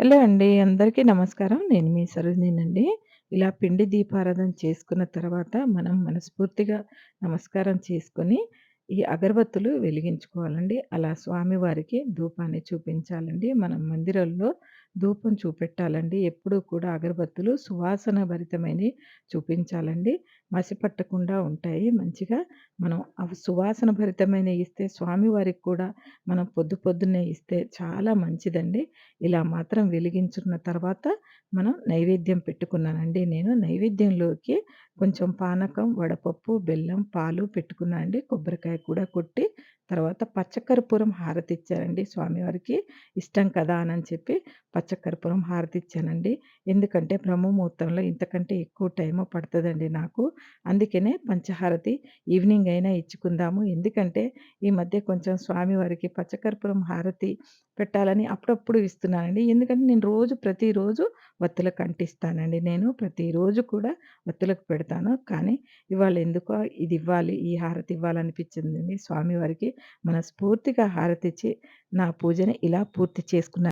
Hello అండి. అందరికీ నమస్కారం. నేను మీ సరోజినండి ఇలా పిండి దీపారాధన చేసుకున్న తర్వాత మనం మనస్ఫూర్తిగా నమస్కారం చేసుకొని, ఈ అగరబత్తులు వెలిగించుకోవాలండి. అలా స్వామివారికి ధూపాన్ని చూపించాలండి. మనం మందిరంలో ధూపం చూపెట్టాలండి. ఎప్పుడూ కూడా అగరబత్తులు సువాసన భరితమైనయి చూపించాలండి. మసి పట్టకుండా ఉంటాయి మంచిగా. మనం అవి సువాసన భరితమైన ఇస్తే స్వామివారికి కూడా మనం పొద్దు పొద్దున్నే ఇస్తే చాలా మంచిదండి. ఇలా మాత్రం వెలిగించుకున్న తర్వాత మనం నైవేద్యం పెట్టుకున్నానండి నేను. నైవేద్యంలోకి కొంచెం పానకం, వడపప్పు, బెల్లం, పాలు పెట్టుకున్నానండి కొబ్బరికాయ కూడా కొట్టి తర్వాత పచ్చకర్పూరం హారతి ఇచ్చారండి స్వామివారికి. ఇష్టం కదా అని చెప్పి పచ్చకర్పూరం హారతి ఇచ్చానండి ఎందుకంటే బ్రహ్మముహూర్తంలో ఇంతకంటే ఎక్కువ టైము పడుతుందండి నాకు. అందుకనే పంచహారతి ఈవినింగ్ అయినా ఇచ్చుకుందాము. ఎందుకంటే ఈ మధ్య కొంచెం స్వామివారికి పచ్చకర్పూరం హారతి పెట్టాలని అప్పుడప్పుడు ఇస్తున్నానండి. ఎందుకంటే నేను రోజు ప్రతిరోజు వత్తులకు అంటిస్తానండి నేను. ప్రతిరోజు కూడా వత్తులకు పెడతాను. కానీ ఇవాళ ఎందుకో ఇది ఇవ్వాలి, ఈ హారతి ఇవ్వాలనిపించిందండి స్వామివారికి. మనస్ఫూర్తిగా హారతిచ్చి నా పూజని ఇలా పూర్తి చేసుకున్నా.